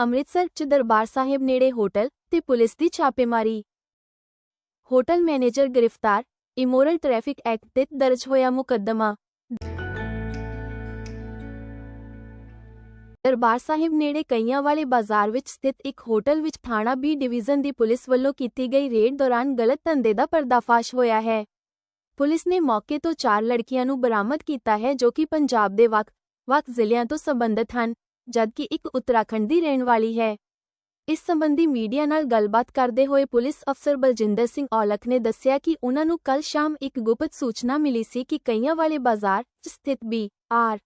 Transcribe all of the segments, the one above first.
ਅੰਮ੍ਰਿਤਸਰ ਚ ਦਰਬਾਰ ਸਾਹਿਬ ਨੇੜੇ ਹੋਟਲ ਤੇ ਪੁਲਿਸ ਦੀ ਛਾਪੇਮਾਰੀ। ਹੋਟਲ ਮੈਨੇਜਰ ਗ੍ਰਿਫਤਾਰ, ਇਮੋਰਲ ਟ੍ਰੈਫਿਕ ਐਕਟ ਤੇ ਦਰਜ ਹੋਇਆ ਮੁਕੱਦਮਾ। ਦਰਬਾਰ ਸਾਹਿਬ ਨੇੜੇ ਕਈਆਂ ਵਾਲੇ ਬਾਜ਼ਾਰ ਵਿੱਚ ਸਥਿਤ ਇੱਕ ਹੋਟਲ ਵਿੱਚ ਥਾਣਾ ਬੀ ਡਿਵੀਜ਼ਨ ਦੀ ਪੁਲਿਸ ਵੱਲੋਂ ਕੀਤੀ ਗਈ ਰੇਡ ਦੌਰਾਨ ਗਲਤ ਧੰਦੇ ਦਾ ਪਰਦਾਫਾਸ਼ ਹੋਇਆ ਹੈ। ਪੁਲਿਸ ਨੇ ਮੌਕੇ ਤੋਂ ਚਾਰ ਲੜਕੀਆਂ ਨੂੰ ਬਰਾਮਦ ਕੀਤਾ ਹੈ ਜੋ ਕਿ ਪੰਜਾਬ ਦੇ ਵੱਖ-ਵੱਖ ਜ਼ਿਲ੍ਹਿਆਂ ਤੋਂ ਸੰਬੰਧਿਤ ਹਨ। ਜਦਕਿ ਇੱਕ ਉੱਤਰਾਖੰਡ ਦੀ ਰਹਿਣ ਵਾਲੀ ਹੈ। ਇਸ ਸੰਬੰਧੀ ਮੀਡੀਆ ਨਾਲ ਗੱਲਬਾਤ ਕਰਦੇ ਹੋਏ ਪੁਲਿਸ ਅਫਸਰ ਬਲਜਿੰਦਰ ਸਿੰਘ ਔਲਖ ਨੇ ਦੱਸਿਆ ਕਿ ਉਨ੍ਹਾਂ ਨੂੰ ਕੱਲ ਸ਼ਾਮ ਇੱਕ ਗੁਪਤ ਸੂਚਨਾ ਮਿਲੀ ਸੀ ਕਿ ਕਈਆਂ ਵਾਲੇ ਬਾਜ਼ਾਰ 'ਚ ਸਥਿਤ B R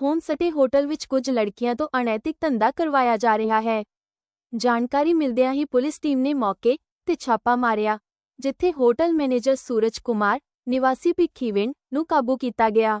home stay hotel ਵਿੱਚ ਕੁਝ ਲੜਕੀਆਂ ਤੋਂ ਅਨੈਤਿਕ ਧੰਦਾ ਕਰਵਾਇਆ ਜਾ ਰਿਹਾ ਹੈ। ਜਾਣਕਾਰੀ ਮਿਲਦਿਆਂ ਹੀ ਪੁਲਿਸ ਟੀਮ ਨੇ ਮੌਕੇ ਤੇ ਛਾਪਾ ਮਾਰਿਆ, ਜਿੱਥੇ ਹੋਟਲ ਮੈਨੇਜਰ ਸੂਰਜ ਕੁਮਾਰ, ਨਿਵਾਸੀ ਭਿੱਖੀਵਿੰਡ ਨੂੰ ਕਾਬੂ ਕੀਤਾ ਗਿਆ।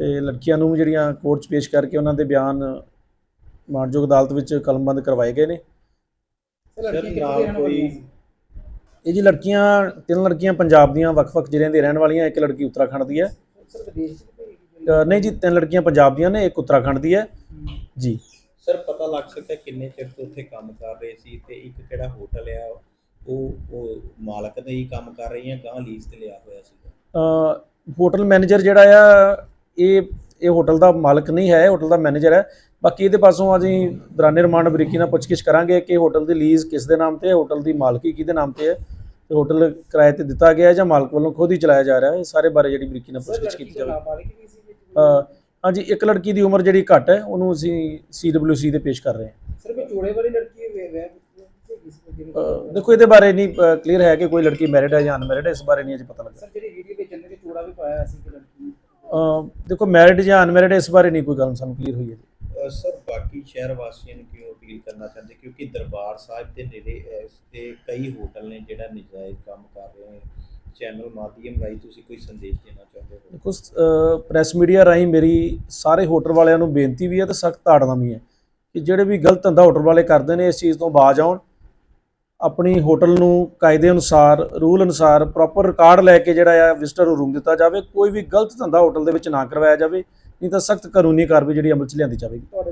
ਤੇ ਲੜਕੀਆਂ ਨੂੰ ਜਿਹੜੀਆਂ ਕੋਰਟ 'ਚ ਪੇਸ਼ ਕਰਕੇ ਉਹਨਾਂ ਦੇ ਬਿਆਨ ਮਾਣਯੋਗ ਅਦਾਲਤ ਵਿੱਚ ਕਲਮਬੰਦ ਕਰਵਾਏ ਗਏ ਨੇ। ਸਰ ਨਾਲ ਕੋਈ ਇਹ ਜੀ ਲੜਕੀਆਂ ਤਿੰਨ ਲੜਕੀਆਂ ਪੰਜਾਬ ਦੀਆਂ ਵੱਖ-ਵੱਖ ਜ਼ਿਲ੍ਹਿਆਂ ਦੀ ਰਹਿਣ ਵਾਲੀਆਂ ਇੱਕ ਲੜਕੀ ਉੱਤਰਾਖੰਡ ਦੀ ਹੈ। ਨਹੀਂ ਜੀ ਤਿੰਨ ਲੜਕੀਆਂ ਪੰਜਾਬ ਦੀਆਂ ਨੇ ਇੱਕ ਉੱਤਰਾਖੰਡ ਦੀ ਹੈ। ਜੀ। ਸਰ ਪਤਾ ਲੱਗ ਸਕਿਆ ਕਿੰਨੇ ਚਿਰ ਤੋਂ ਉੱਥੇ ਕੰਮ ਕਰ ਰਹੇ ਸੀ ਤੇ ਇੱਕ ਕਿਹੜਾ ਹੋਟਲ ਆ ਉਹ ਉਹ ਮਾਲਕ ਦੇ ਹੀ ਕੰਮ ਕਰ ਰਹੀ ਹੈ ਗਾਂ ਲੀਜ਼ ਤੇ ਲਿਆ ਹੋਇਆ ਸੀ ਅ, ਹੋਟਲ ਮੈਨੇਜਰ ਜਿਹੜਾ ਆ ਇਹ ਇਹ ਹੋਟਲ ਦਾ ਮਾਲਕ ਨਹੀਂ ਹੈ ਹੋਟਲ ਦਾ ਮੈਨੇਜਰ ਹੈ। ਬਾਕੀ ਇਹਦੇ ਪਾਸੋਂ ਅਸੀਂ ਦੌਰਾਨੇ ਰਿਮਾਂਡ ਬਰੀਕੀ ਨਾਲ ਪੁੱਛਗਿੱਛ ਕਰਾਂਗੇ ਕਿ ਹੋਟਲ ਦੀ ਲੀਜ਼ ਕਿਸ ਦੇ ਨਾਮ ਤੇ ਹੈ ਹੋਟਲ ਦੀ ਮਾਲਕੀ ਕਿਹਦੇ ਨਾਮ ਤੇ ਹੈ। ਤੇ ਹੋਟਲ ਕਿਰਾਏ ਤੇ ਦਿੱਤਾ ਗਿਆ ਹੈ ਜਾਂ ਮਾਲਕ ਵੱਲੋਂ ਖੁਦ ਹੀ ਚਲਾਇਆ ਜਾ ਰਿਹਾ ਹੈ ਇਹ ਸਾਰੇ ਬਾਰੇ ਜਿਹੜੀ ਬਰੀਕੀ ਨਾਲ ਪੁੱਛਗਿੱਛ ਕੀਤੀ ਦਾ ਜਾਵੇ। ਹਾਂਜੀ ਇੱਕ ਲੜਕੀ ਦੀ ਉਮਰ ਜਿਹੜੀ ਘੱਟ ਹੈ ਉਹਨੂੰ ਅਸੀਂ ਸੀਡਬਲਯੂਸੀ ਦੇ ਪੇਸ਼ ਕਰ ਰਹੇ ਹਾਂ। ਸਰ ਕੋਈ ਜੋੜੇ ਵਾਲੀ ਲੜਕੀ ਹੈ ਦੇਖੋ ਇਹਦੇ ਬਾਰੇ ਨਹੀਂ ਕਲੀਅਰ ਹੈ ਕਿ ਕੋਈ ਲੜਕੀ ਮੈਰਿਡ ਹੈ ਜਾਂ ਅਨਮੈਰਿਡ ਹੈ ਇਸ ਬਾਰੇ ਨਹੀਂ ਅਜੇ ਪਤਾ ਲੱਗਾ ਸਰ ਜਿਹੜੀ ਵੀਡੀਓ ਵਿੱਚ ਜੰਨੇ ਤੇ ਚੋੜਾ ਵੀ ਪਾਇਆ ਸੀ ਕਿ ਲੜਕੀ ਦੇਖੋ ਮੈਰਿਡ ਜਾਂ ਅਨਮੈਰਿਡ ਇਸ ਬਾਰੇ ਨਹੀਂ ਕੋਈ ਗੱਲ ਸਾਨੂੰ ਕਲੀਅਰ ਹੋਈ ਹੈ ਸਰ ਬਾਕੀ ਸ਼ਹਿਰ ਵਾਸੀਆਂ ਨੂੰ ਕਿਉਂ ਅਪੀਲ ਕਰਨਾ ਚਾਹੁੰਦੇ? ਕਿਉਂਕਿ ਦਰਬਾਰ ਸਾਹਿਬ ਦੇ ਨੇੜੇ ਇਸ ਤੇ ਕਈ ਹੋਟਲ ਨੇ ਜਿਹੜਾ ਨਜਾਇਜ਼ ਕੰਮ ਕਰ ਰਹੇ ਨੇ। ਚੈਨਲ ਮਾਧਿਅਮ ਰਾਹੀਂ ਤੁਸੀਂ ਕੋਈ ਸੰਦੇਸ਼ ਦੇਣਾ ਚਾਹੁੰਦੇ ਹੋ? ਦੇਖੋ ਪ੍ਰੈਸ ਮੀਡੀਆ ਰਾਹੀਂ ਮੇਰੀ ਸਾਰੇ ਹੋਟਲ ਵਾਲਿਆਂ ਨੂੰ ਬੇਨਤੀ ਵੀ ਹੈ ਤੇ ਸਖਤ ਤਾੜਨਾ ਵੀ ਹੈ ਕਿ ਜਿਹੜੇ ਵੀ ਗਲਤ ਧੰਦਾ ਹੋਟਲ ਵਾਲੇ ਕਰਦੇ ਨੇ ਇਸ ਚੀਜ਼ ਤੋਂ ਬਾਜ਼ ਆਉਣ। ਆਪਣੀ ਹੋਟਲ ਨੂੰ ਕਾਇਦੇ ਅਨੁਸਾਰ, ਰੂਲ ਅਨੁਸਾਰ ਪ੍ਰੋਪਰ ਰਿਕਾਰਡ ਲੈ ਕੇ ਜਿਹੜਾ ਆ ਵਿਜ਼ਟਰ ਨੂੰ ਰੂਮ ਦਿੱਤਾ ਜਾਵੇ, ਕੋਈ ਵੀ ਗਲਤ ਧੰਦਾ ਹੋਟਲ ਦੇ ਵਿੱਚ ਨਾ ਕਰਵਾਇਆ ਜਾਵੇ, ਨਹੀਂ ਤਾਂ ਸਖਤ ਕਾਨੂੰਨੀ ਕਾਰਵਾਈ ਜਿਹੜੀ ਅਮਲ ਚ ਲਿਆਂਦੀ ਜਾਵੇਗੀ। ਤੁਹਾਡੇ